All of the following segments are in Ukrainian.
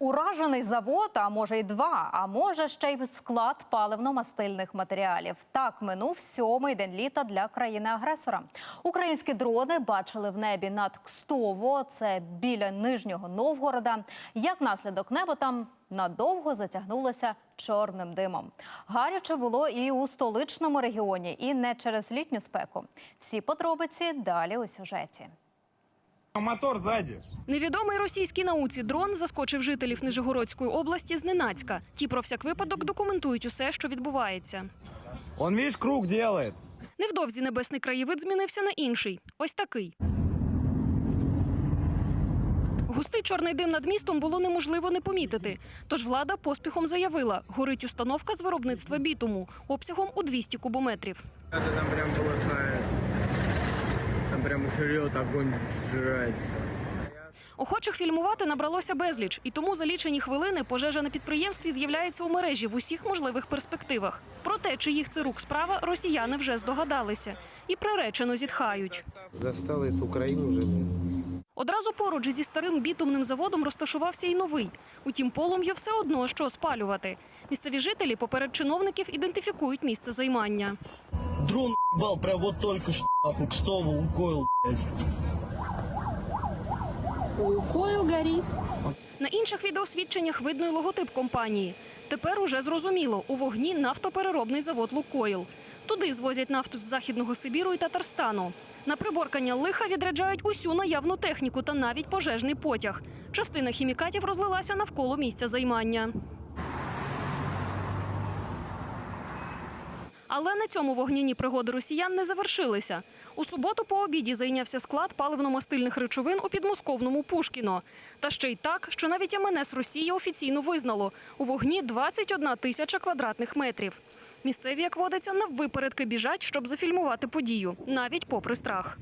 Уражений завод, а може й два, а може ще й склад паливно-мастильних матеріалів. Так минув сьомий день літа для країни-агресора. Українські дрони бачили в небі над Кстово, це біля Нижнього Новгорода. Як наслідок небо там надовго затягнулося чорним димом. Гаряче було і у столичному регіоні, і не через літню спеку. Всі подробиці далі у сюжеті. Мотор сзади. Невідомий російській науці дрон заскочив жителів Нижегородської області зненацька. Ті про всяк випадок документують усе, що відбувається. Он, видишь, круг делает. Невдовзі небесний краєвид змінився на інший. Ось такий. Густий чорний дим над містом було неможливо не помітити. Тож влада поспіхом заявила, горить установка з виробництва бітуму обсягом у 200 кубометрів. Это там прям было, знаю, прям жрет, огонь сжирается. Охочих фільмувати набралося безліч, і тому за лічені хвилини пожежа на підприємстві з'являється у мережі в усіх можливих перспективах. Про те, чиїх це рук справа, росіяни вже здогадалися і приречено зітхають. Застали Украину живую. Одразу поруч зі старим бітумним заводом розташувався і новий. Утім, полум'ю все одно що спалювати. Місцеві жителі поперед чиновників ідентифікують місце займання. Дрон ебал прям вот только что нахуй к стову укоил, блядь. Лукойл горит. На інших відеосвідченнях видно й логотип компанії. Тепер уже зрозуміло, у вогні нафтопереробний завод Лукойл. Туди звозять нафту з західного Сибіру і Татарстану. На приборкання лиха відряджають усю наявну техніку та навіть пожежний потяг. Частина хімікатів розлилася навколо місця займання. Але на цьому вогняні пригоди росіян не завершилися. У суботу по обіді зайнявся склад паливно-мастильних речовин у підмосковному Пушкіно. Та ще й так, що навіть МНС Росії офіційно визнало у вогні 21 тисяча квадратних метрів. Місцеві, як водиться, наввипередки біжать, щоб зафільмувати подію, навіть попри страх.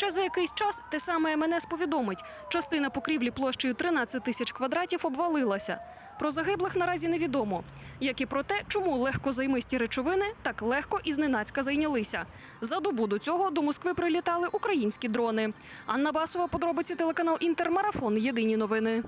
Ще за якийсь час те саме МНС повідомить, частина покрівлі площею 13 тисяч квадратів обвалилася. Про загиблих наразі невідомо. Як і про те, чому легкозаймисті речовини так легко і зненацька зайнялися. За добу до цього до Москви прилітали українські дрони. Анна Басова, подробиці телеканал Інтермарафон. Єдині новини.